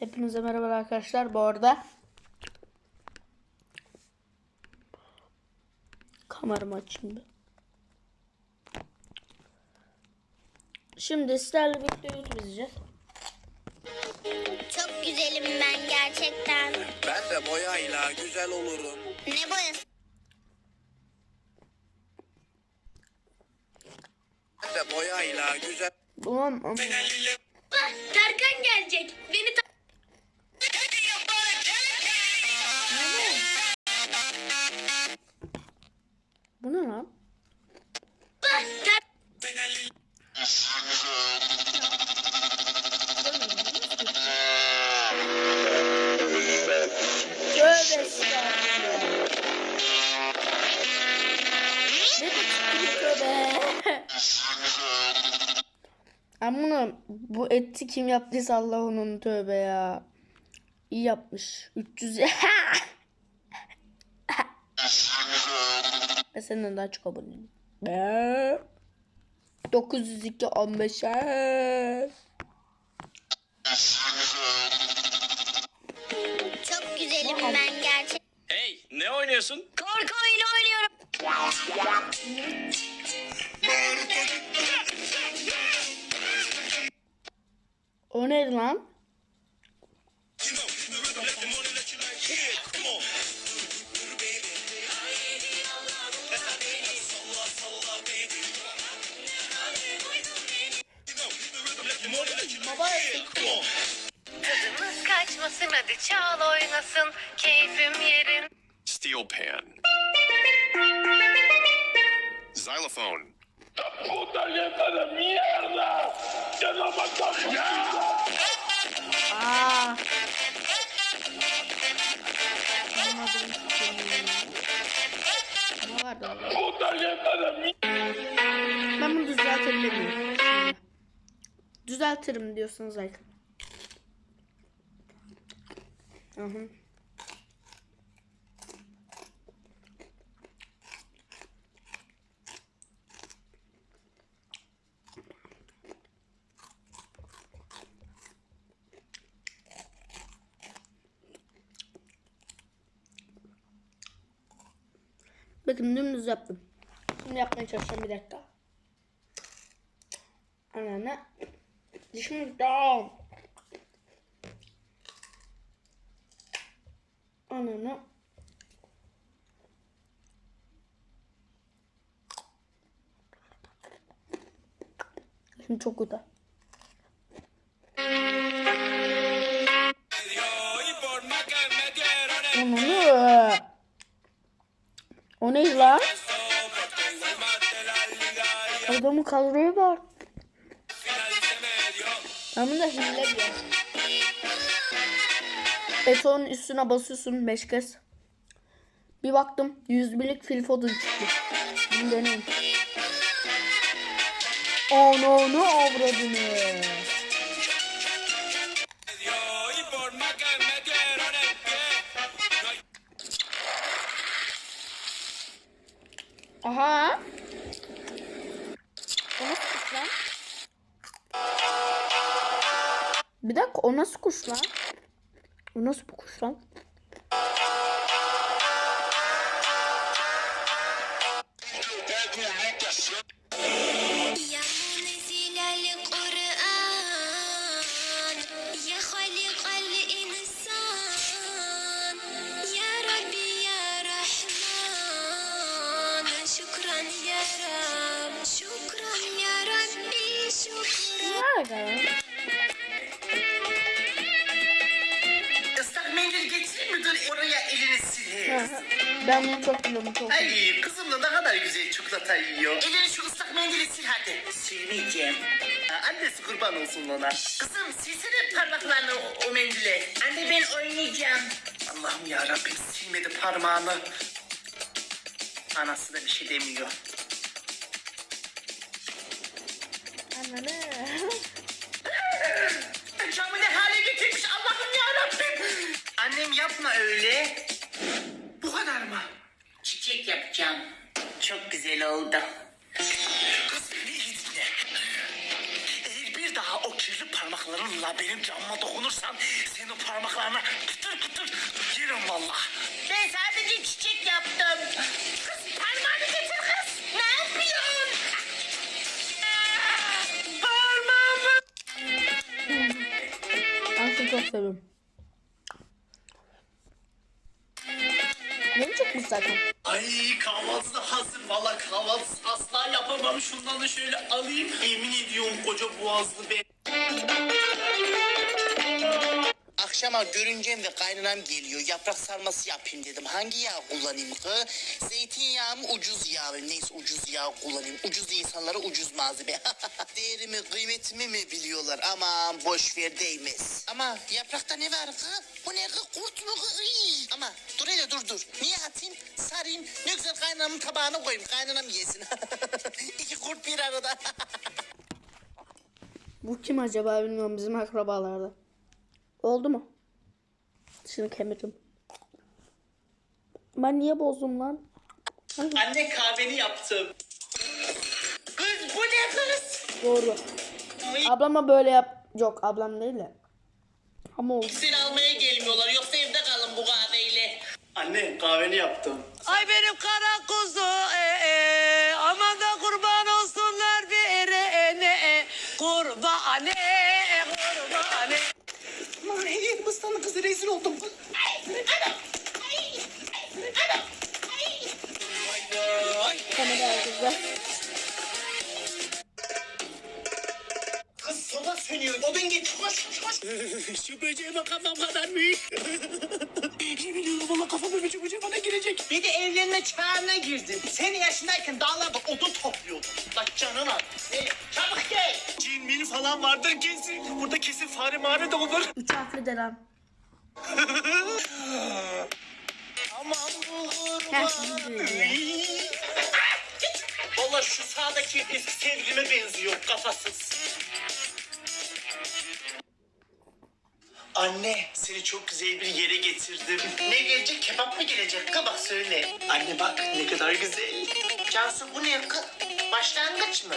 Hepinize merhaba arkadaşlar. Bu arada kameramı açayım bir. Şimdi sizlerle birlikte YouTube izleyeceğiz. Çok güzelim ben gerçekten. Ben de boyayla güzel olurum. Ne boyası? Ben de boyayla güzel ama Tarkan gelecek. Beni ta- bu ne lan? Ama bunu bu eti kim yaptıysa Allah onun tövbe ya. İyi yapmış. 300 Ben senden daha çok aboneyim. Be. 902 15 Çok güzelim ben gerçek. Hey ne oynuyorsun? Korku oyunu oynuyorum. O neydi lan? Çal oynasın keyfim yerin. Steel pan. Xylophone. Aa. Anlamadım. Ne vardı orada? Ben bunu düzeltebilirim. Düzeltirim diyorsanız like. Aha. Bakın dümdüz yaptım. Şimdi yapmaya çalışacağım bir dakika. Ananı. Dişimi tamam. Ananı. Şimdi çok kötü. Ananı. O ne lan? Adamın kadroya bak. Ben bunu da hile. Betonun üstüne basıyorsun 5 kez. Bir baktım 101'lik Phil Foden çıktı. Bunu deneyim. Onu ne avradını. Aha. O nasıl kuş lan? Bir dakika o nasıl kuş lan? O nasıl bu kuş lan? Ay kızım da ne kadar güzel çikolata yiyor. Elini şu ıslak mendili sil hadi. Silmeyeceğim. Ha, Annesi kurban olsun ona. Kızım silsene parmaklarını o, o mendile. Anne ben oynayacağım. Allah'ım ya Rabbim silmedi parmağını. Anası da bir şey demiyor. Ananı. Camı ne hale getirmiş Allah'ım ya Rabbim. Annem yapma öyle. Bu kadar mı? Çiçek yapacağım. Çok güzel oldu. Kız beni iyi dinle. Eğer bir daha o kirli parmakla parmaklarınla benim canıma dokunursan senin o parmaklarına kıtır kıtır yerim valla. Ben sadece çiçek yaptım. Kız parmağını getir kız. Ne yapıyorsun? Parmağımı. Ben seni çok seviyorum. Ne çok zaten. Ay kahvaltı da hazır. Valla kahvaltı asla yapamam. Şundan da şöyle alayım. Yemin ediyorum koca boğazlı be. Akşama görüncem ve kaynanam geliyor. Yaprak sarması yapayım dedim. Hangi yağ kullanayım ki? Zeytinyağı mı ucuz yağ mı? Neyse ucuz yağ kullanayım. Ucuz insanlara ucuz malzeme. Değerimi kıymetimi mi biliyorlar? Aman boş ver değmez. Ama yaprakta ne var ki? Bu ne ki? Kurt mu ki? Ama dur hele dur dur. Niye atayım? Sarayım. Ne güzel kaynanamın tabağına koyayım. Kaynanam yesin. İki kurt bir arada. Bu kim acaba bilmiyorum bizim akrabalarda. Oldu mu? Şimdi kemiririm. Ben niye bozdum lan? Anne kahveni yaptım. Kız bu ne kız? Doğru. Ablama böyle yap. Yok ablam değil de. Ama oldu. Seni almaya gelmiyorlar yoksa evde kalın bu kahveyle. Anne kahveni yaptım. Ay benim kara kuzu e, e, aman da kurban olsunlar bir ere e, kurban e, kurban e. Aman hediye mıstanın kızı rezil oldum. Kamera arkasında. Kız soba sönüyor. Odun git koş koş. Şu böceğime kafam kadar büyük. Yemin ediyorum valla bana girecek. Bir de evlenme çağına girdim. Senin yaşındayken dağlarda odun topluyordum. Bak canın al. Ne? Çabuk gel. Cin min falan vardır kesin. Burada kesin fare mağara da olur. Üç harfli de lan. Aman bu Heh, iyi diyor ya. Valla şu sağdaki eski sevgilime benziyor kafasız. Anne seni çok güzel bir yere getirdim. Ne gelecek kebap mı gelecek kabak söyle. Anne bak ne kadar güzel. Cansu bu ne kız? Başlangıç mı?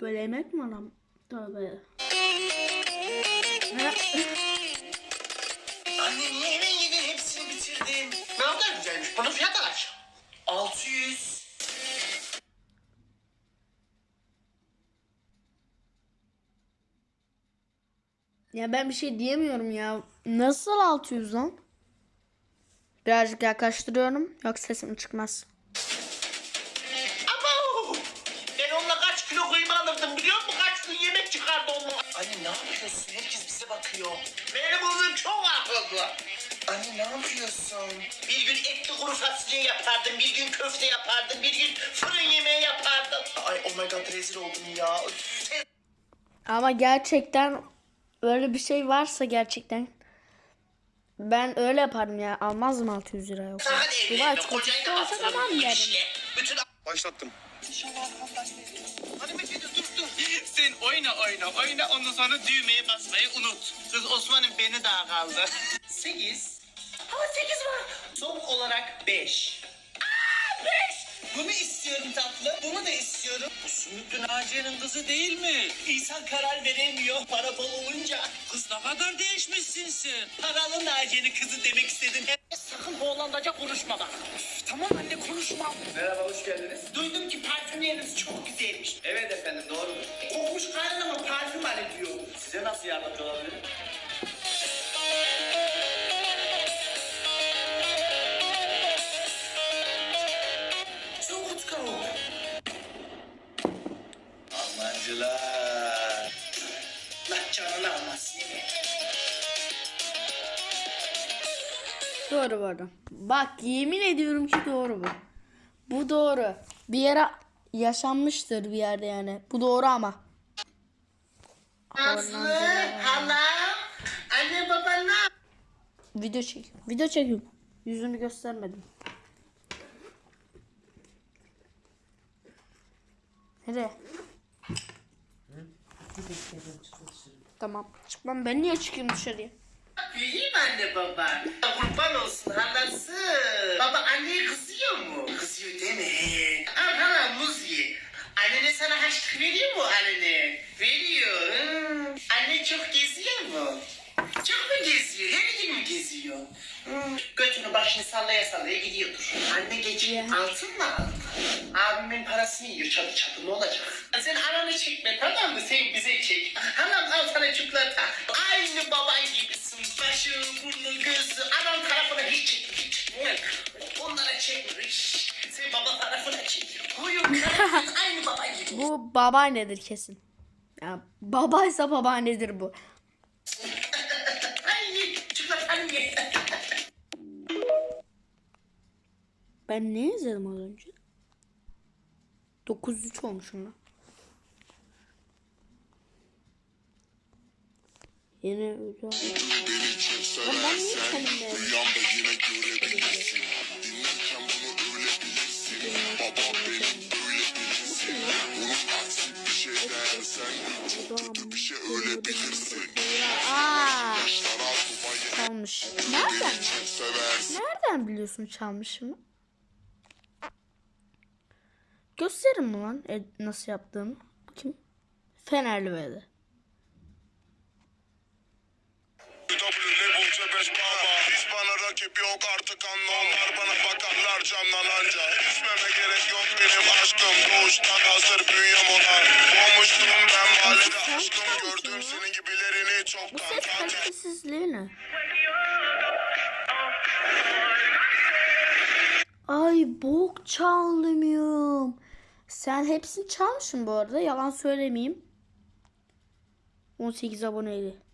Böyle yemek mi lan? Tövbe. Ha, Anne niye hemen yedin hepsini bitirdin? Ne kadar güzelmiş bunun fiyatı kaç? 600. Ya ben bir şey diyemiyorum ya. Nasıl 600 lan? Birazcık yaklaştırıyorum. Yok sesim çıkmaz. Ama ben onunla kaç kilo kıyma alırdım biliyor musun? Kaç gün yemek çıkardı onunla. Anne ne yapıyorsun? Herkes bize bakıyor. Benim oğlum çok akıllı. Anne ne yapıyorsun? Bir gün etli kuru fasulye yapardım, bir gün köfte yapardım, bir gün fırın yemeği yapardım. Ay oh my god rezil oldum ya. Ama gerçekten öyle bir şey varsa gerçekten ben öyle yaparım ya. Almazdım 600 lira yoksa. evlenme, var da olsa tamam bu derim. Başlattım. Hadi Mete dur dur. Sen oyna oyna oyna ondan sonra düğmeye basmayı unut. Kız Osman'ın beni daha kaldı. Sekiz. Ama sekiz var. Son olarak beş. Aa beş. Bunu istiyorum tatlı. Bunu da istiyorum. Bu Sümüklü Naciye'nin kızı değil mi? İnsan karar veremiyor para bol olunca. Kız ne kadar değişmişsin sen. Paralı Naciye'nin kızı demek istedim. Sakın Hollandaca konuşma bak. Üf, tamam anne konuşma. Merhaba, hoş geldiniz. Duydum ki parfümleriniz çok güzelmiş. Evet efendim, doğrudur. Kokmuş karnına mı parfüm diyor. Size nasıl yardımcı olabilirim? Doğru bu arada. Bak yemin ediyorum ki doğru bu. Bu doğru. Bir yere yaşanmıştır bir yerde yani. Bu doğru ama. Aslı, hala, anne baba ne Video çek. Video çekiyorum. Yüzünü göstermedim. Nereye? Tamam. Çıkmam. Ben niye çıkayım dışarıya? büyüyeyim anne baba. Kurban olsun halası. Baba anneye kızıyor mu? Kızıyor deme. Al hala muz ye. Annene sana haşlık veriyor mu annene? Veriyor. Hmm. Anne çok geziyor mu? Çok mu geziyor? Her gün mü geziyor? Hmm. Götünü başını sallaya sallaya gidiyordur. Anne gece altın mı aldı? Abimin parasını yiyor çatı çatı ne olacak? Sen ananı çekme tamam mı? Sen bize çek. Babaannedir kesin. Ya babaysa babaannedir bu. Ben ne izledim az önce? 9-3 olmuşum lan. Yine öyle. Lan ben niye kendimde? Dersen çok kötü bir şey öyle bilirsin. Aa, çalmış. Nereden? Nereden biliyorsun çalmışımı? Gösterin mi lan e, nasıl yaptığımı? Kim? Fenerli bana rakip yok artık anla Onlar bana bakarlar camdan anca İçmeme gerek yok benim aşkım Doğuştan hazır bünyem ona Doğmuştum ben mahallede aşkım Gördüm senin gibilerini Bu çoktan ses kalitesizliği ne? Ay bok çaldım. Sen hepsini çalmışsın bu arada. Yalan söylemeyeyim. 18 aboneydi.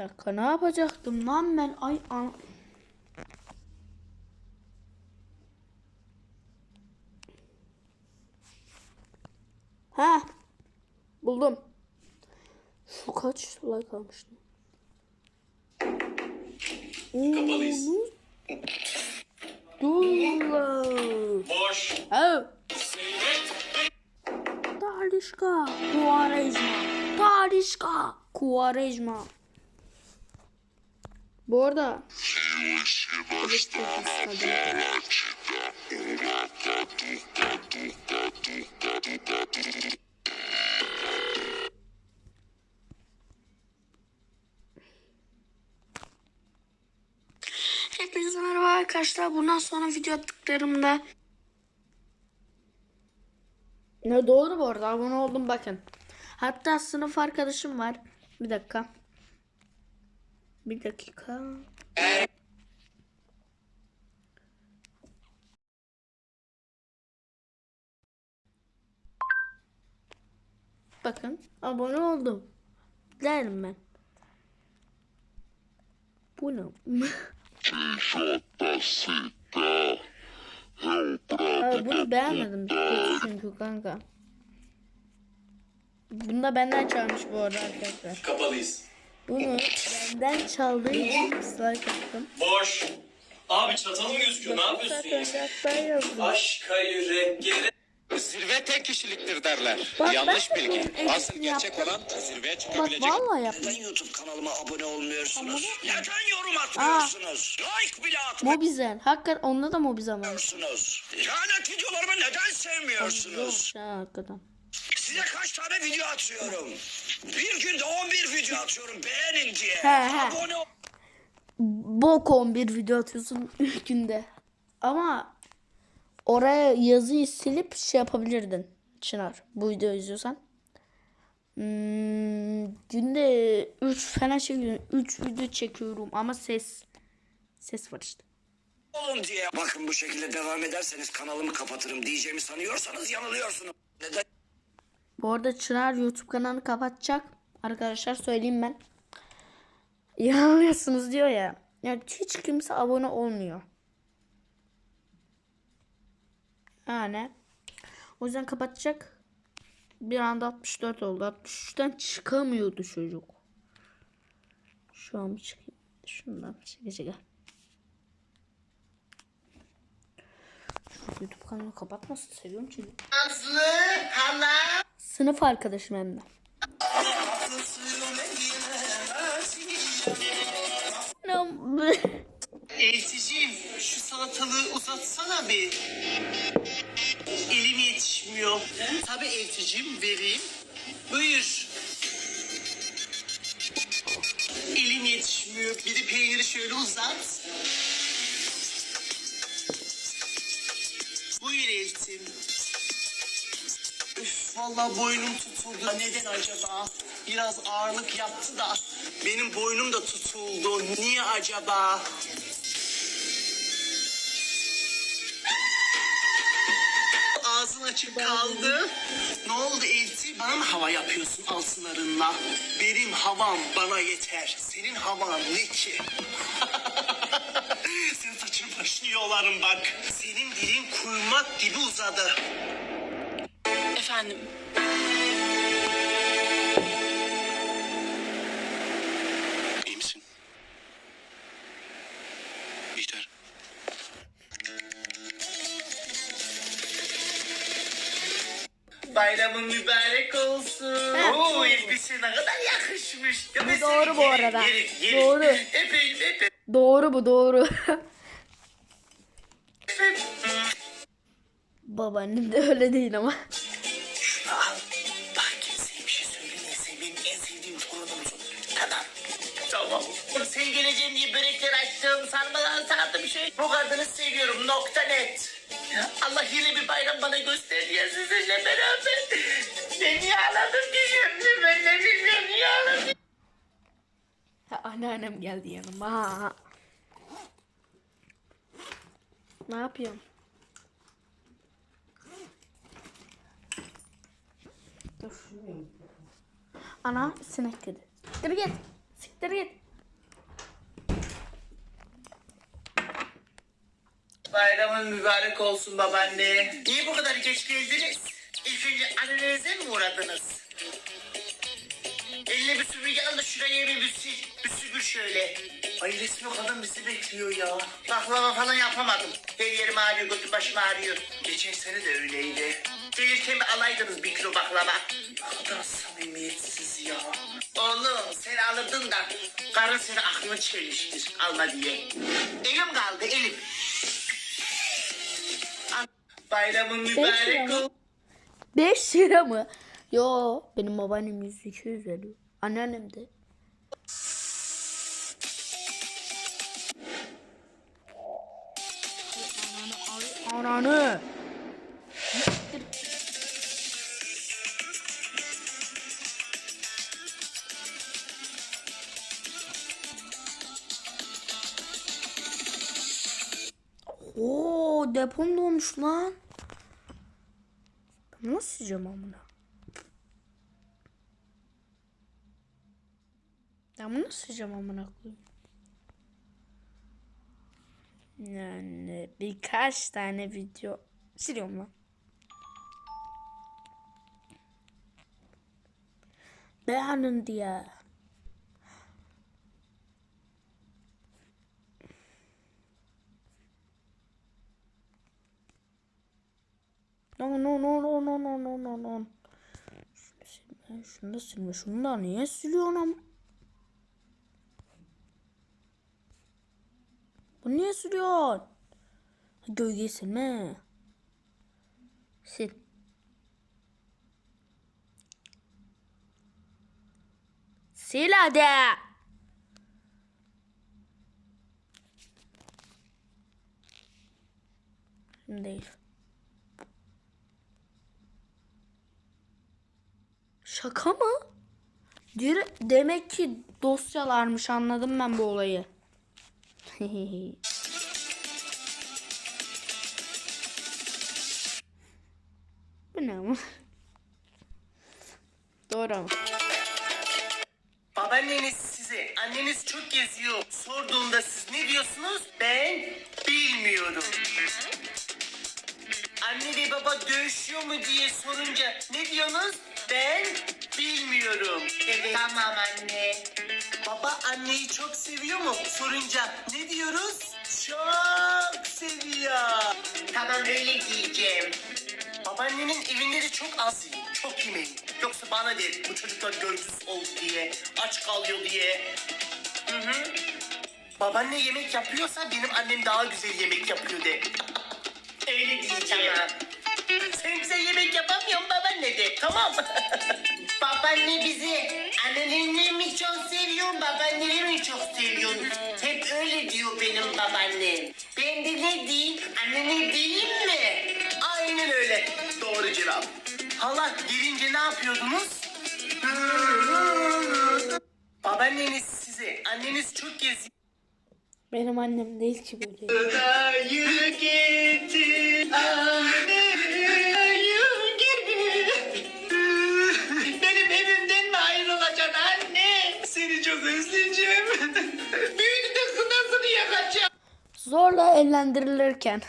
Dakika ne yapacaktım lan ben? Ay an... Ha buldum. Şu kaç like almıştım? Kapalıyız. Dur. Boş. Oh. Talişka, Kuarejma. Talişka, Kuarejma. Bu arada Hepinize merhaba arkadaşlar. Bundan sonra video attıklarımda ne doğru bu arada abone oldum bakın. Hatta sınıf arkadaşım var. Bir dakika. Bir dakika. Bakın abone oldum. Derim ben. Bu ne? Abi bunu beğenmedim çünkü kanka. Bunu da benden çalmış bu arada arkadaşlar. Kapalıyız. Bunu benden çaldığı için dislike attım. Boş. Abi çatalım gözüküyor. Ne yapıyorsun ya? Aşka yürek geri. Zirve tek kişiliktir derler. Bak, Yanlış bilgi. Asıl gerçek yaptım. olan zirveye Bak çıkabilecek vallahi yaptım. Neden YouTube kanalıma abone olmuyorsunuz? Tamam. Neden yorum atmıyorsunuz? Like bile Mobizen. Hakikaten onda da Mobizen var. atmıyorsunuz. Lanet videolarımı neden sevmiyorsunuz? Ha, hakikaten. Size kaç tane video atıyorum? Bir günde 11 video atıyorum beğenin diye. He, he. Abone ol. Bok 11 video atıyorsun ilk günde. Ama oraya yazıyı silip şey yapabilirdin. Çınar bu videoyu izliyorsan. Hmm, günde 3 falan çekiyorum. 3 video çekiyorum ama ses ses var işte. olun diye. Bakın bu şekilde devam ederseniz kanalımı kapatırım diyeceğimi sanıyorsanız yanılıyorsunuz. Neden? Bu arada Çınar YouTube kanalını kapatacak. Arkadaşlar söyleyeyim ben. Yanılıyorsunuz diyor ya. Yani hiç kimse abone olmuyor. Yani. O yüzden kapatacak. Bir anda 64 oldu. 63'ten çıkamıyordu çocuk. Şu an çıkayım. Şundan çeke çeke. YouTube kanalını kapatmasın. Seviyorum çünkü. Aslı, hala. Sınıf arkadaşım hem de. Elticiyim şu salatalığı uzatsana bir. Elim yetişmiyor. Tabii elticiyim vereyim. Buyur. Elim yetişmiyor. Bir de peyniri şöyle uzat. Buyur eltim. Vallahi boynum tutuldu. Neden acaba? Biraz ağırlık yaptı da. Benim boynum da tutuldu. Niye acaba? Ağzın açık kaldı. Ne oldu Elti? Bana mı hava yapıyorsun altınlarınla? Benim havam bana yeter. Senin havan ne ki? Sen saçın başını yolarım bak. Senin dilin kuymak gibi uzadı. Efendim? İyi misin? Bihter. Bayramın mübarek olsun. Ha, Oo elbise ne kadar yakışmış. Ya Bu doğru bu yerim, arada. yerim, yerim. Doğru. Öpeyim öpeyim. doğru bu doğru. Babaannem de öyle değil ama. Bu kadını seviyorum. Nokta net. Allah yine bir bayram bana gösterdi ya sizinle beraber. Ben niye ağladım ki şimdi? Ben de bilmiyorum niye ağladım. Ha, anneannem geldi yanıma. Ne yapıyorum? Dur. Ana sinek kedi. Siktir git. Siktir git. Bayramın mübarek olsun babaanne. Niye bu kadar geç geldiniz? İlk önce annenize mi uğradınız? Eline bir süpürge al da şuraya bir büsü, büsügür şöyle. Ay resmi kadın bizi bekliyor ya. Baklava falan yapamadım. Her yerim ağrıyor, götüm başım ağrıyor. Geçen sene de öyleydi. Gelirken mi alaydınız bir kilo baklava? Ne kadar samimiyetsiz ya. Oğlum sen alırdın da karın seni aklını çeliştir alma diye. Elim kaldı elim. Bayramın mübarek olsun. 5 lira mı? Yo benim babaannem 100 200 veriyor. Anneannem de. Ananı. Depom dolmuş lan. Ben nasıl sileceğim? Ben bunu nasıl sileceğim amına koyayım? Yani birkaç tane video siliyorum lan. Beğenin diye. No no no no no no no no no. Şunu silme, şunu da silme. Şunu da niye siliyorsun am? Bu niye siliyorsun? Gölgeyi silme. Sil. Sil hadi. Şimdi değil. Şaka mı? Demek ki dosyalarmış anladım ben bu olayı. bu ne ama? Doğru ama. Babaanneniz size, anneniz çok geziyor. Sorduğunda siz ne diyorsunuz? Ben bilmiyorum. Anne ve baba dövüşüyor mu diye sorunca ne diyorsunuz? Ben bilmiyorum. Evet. Tamam anne. Baba anneyi çok seviyor mu? Sorunca ne diyoruz? Çok seviyor. Tamam öyle diyeceğim. Babaannenin evinde de çok az yiyin, çok yemeyin. Yoksa bana der bu çocuklar görgüsüz oldu diye, aç kalıyor diye. Hı hı. Babaanne yemek yapıyorsa benim annem daha güzel yemek yapıyor de. Öyle diyeceğim. Güzel yemek yapamıyorsun babaanne de. Tamam. babaanne bizi annenle mi çok seviyorsun, babaanneni mi çok seviyorsun? Hep öyle diyor benim babaannem. Ben de ne diyeyim, annene diyeyim mi? Aynen öyle. Doğru cevap. Hala gelince ne yapıyordunuz? Babaanneniz size, anneniz çok geziyor. Benim annem değil ki böyle. Anne Zorla evlendirilirken.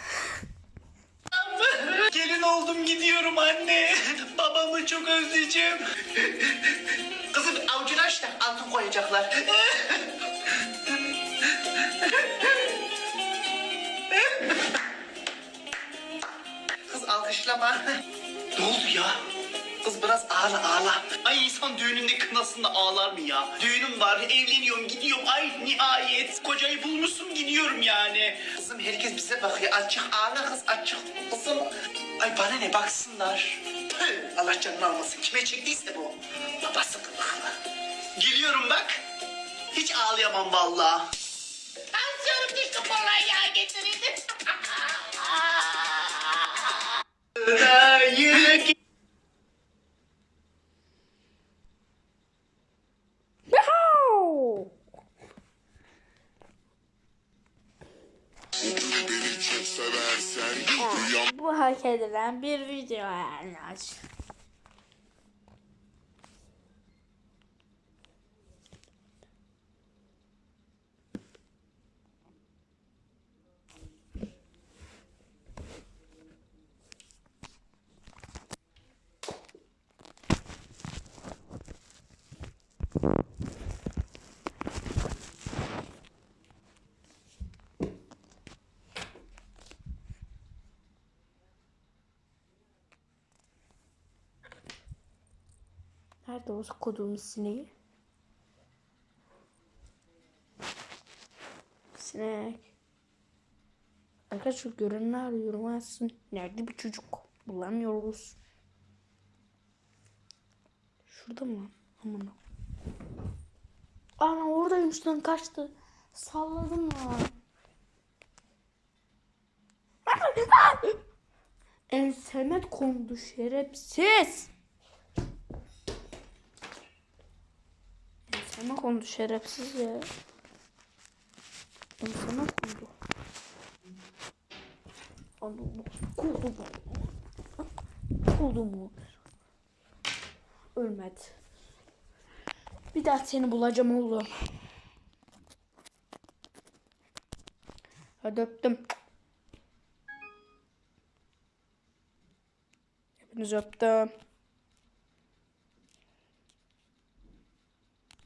Gelin oldum gidiyorum anne. Babamı çok özleyeceğim. Kızım avucunu aç da altın koyacaklar. Kız alkışlama. Ne oldu ya? Kız biraz ağla ağla. Ay insan düğününde kınasında ağlar mı ya? Düğünüm var, evleniyorum, gidiyorum. Ay nihayet. Kocayı bulmuşsun gidiyorum yani. Kızım herkes bize bakıyor. Açık ağla kız açık. Kızım. Ay bana ne baksınlar. Tüh, Allah canını almasın. Kime çektiyse bu. Babası kılıklı. Geliyorum bak. Hiç ağlayamam vallahi. Tansiyonum düştü kolonya getirildi. Dayı edilen bir video yani. Nerede o koduğumuz sineği? Sinek. Arkadaşlar görenini arıyorum aslında. Nerede bir çocuk? Bulamıyoruz. Şurada mı? Aman. Ana oradaymış lan kaçtı. Salladım lan. Enseme kondu şerefsiz. Enseme kondu şerefsiz ya. Enseme kondu. Mu? Kondu mu? Kondu mu? Ölmedi. Bir daha seni bulacağım oğlum. Hadi öptüm. Hepinizi öptüm.